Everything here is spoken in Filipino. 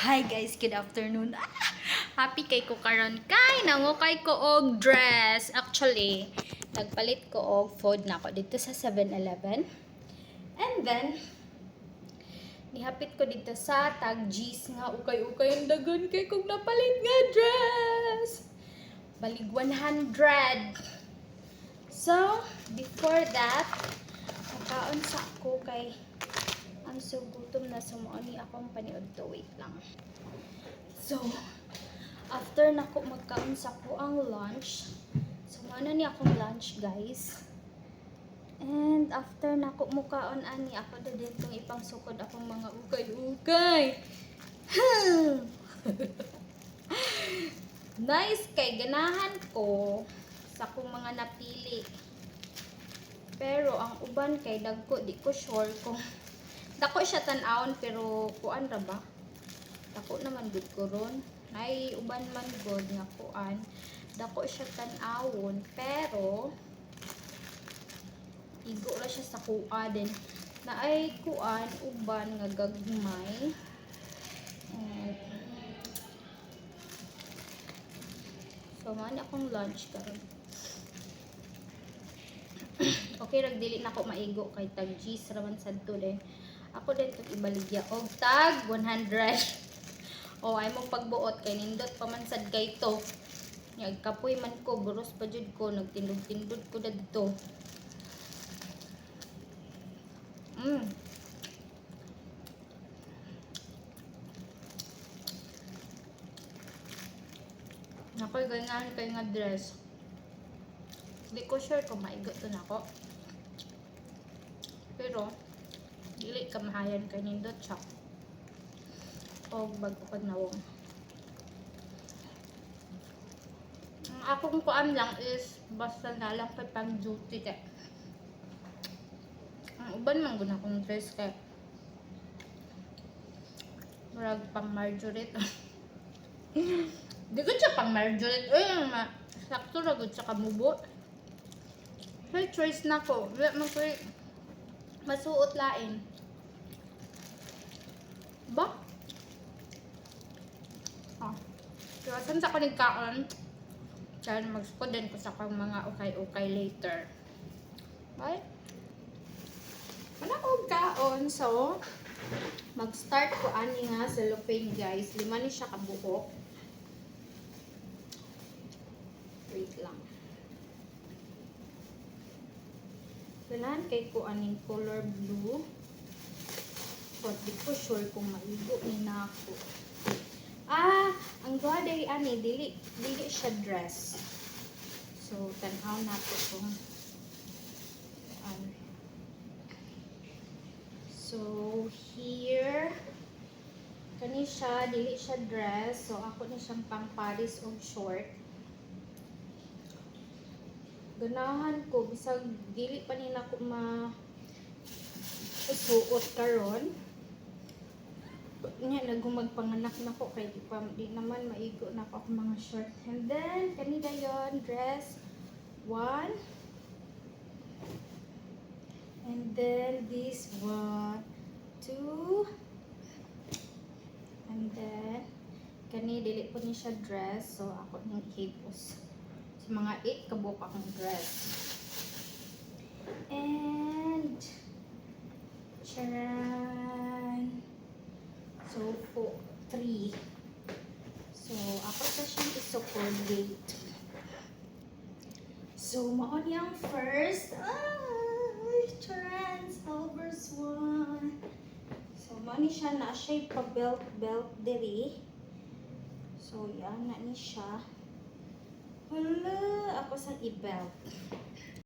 hi guys, good afternoon. Ah, happy kay ko karon kay nangukay ko og dress. Actually, nagpalit ko og food na ako dito sa 7-Eleven. And then nihapit ko dito sa tag G's nga ukay-ukay ang dagan kay kog napalit nga dress. Balig 100. So, before that, nakaon sa ako kay I'm so gutom na sumuani akong paniod to wait lang. So, after na ko magkaon sa ko ang lunch, sumana ni akong lunch guys. And after na ko mukaon ani ako na din tong ipang sukod akong mga ukay-ukay. nice kay ganahan ko sa akong mga napili. Pero ang uban kay dagko di ko sure kung dako siya tan-awon pero kuan ra ba? Dako naman gud ko ron. Nay uban man gud nga kuan. Dako siya tan-awon pero igo ra siya sa kuha din. Na ay kuan uban nga gagmay. So man akong lunch karon. okay rag dili na ko maigo kay tag G's raman sadto din. Ako din itong ibaligya. Og tag 100. o ay mo pagbuot kay nindot pamansad kay to. Yag kapoy man ko, buros pa jud ko, nagtindog-tindog ko dadto. Mm. Nakoy ganyan kay nga dress. Di ko sure kung maigot to nako. Pero, dili ka mahayan kay nindot siya. O bago ka nawong ang akong kuan lang is basta na lang kay pang duty kay. Ang uban man guna kong dress kay. Murag pang marjorie to di ko siya pang marjorie uy ma sakto ra gud sa kamubo. May choice na ko. Wala man ko masuot lain ba? Oh. So, saan sa kanigkaan? Kaya mag-spod din ko sa kang mga ukay-ukay later. Bye? Wala ko kaon. So, mag-start ko ani nga sa cellophane guys. Lima ni siya kabuhok. Wait lang. Ganahan kay ko aning color blue. But di ko sure kung maigo ni na ako. Ah, ang guaday ani dili dili siya dress. So tan-aw nato kung um, So here kani siya dili siya dress. So ako ni siyang pang Paris og short. Ganahan ko bisag dili pa ni nako ma suot karon nga nagumag panganak na ko kay di, pa, di naman maigo na ako ang mga short and then kanina yon dress. One. And then this one. Two. And then kani dili po ni siya dress. So ako nang hipos sa mga 8 kabuk akong dress. And charan So, po, three. So, ako sa siyang iso-coordinate. So, maon yung first. Ay, trans, Albers one. So, maon siya na siya pa-belt-belt diri. So, yan na ni siya. Hala, ako sa i-belt.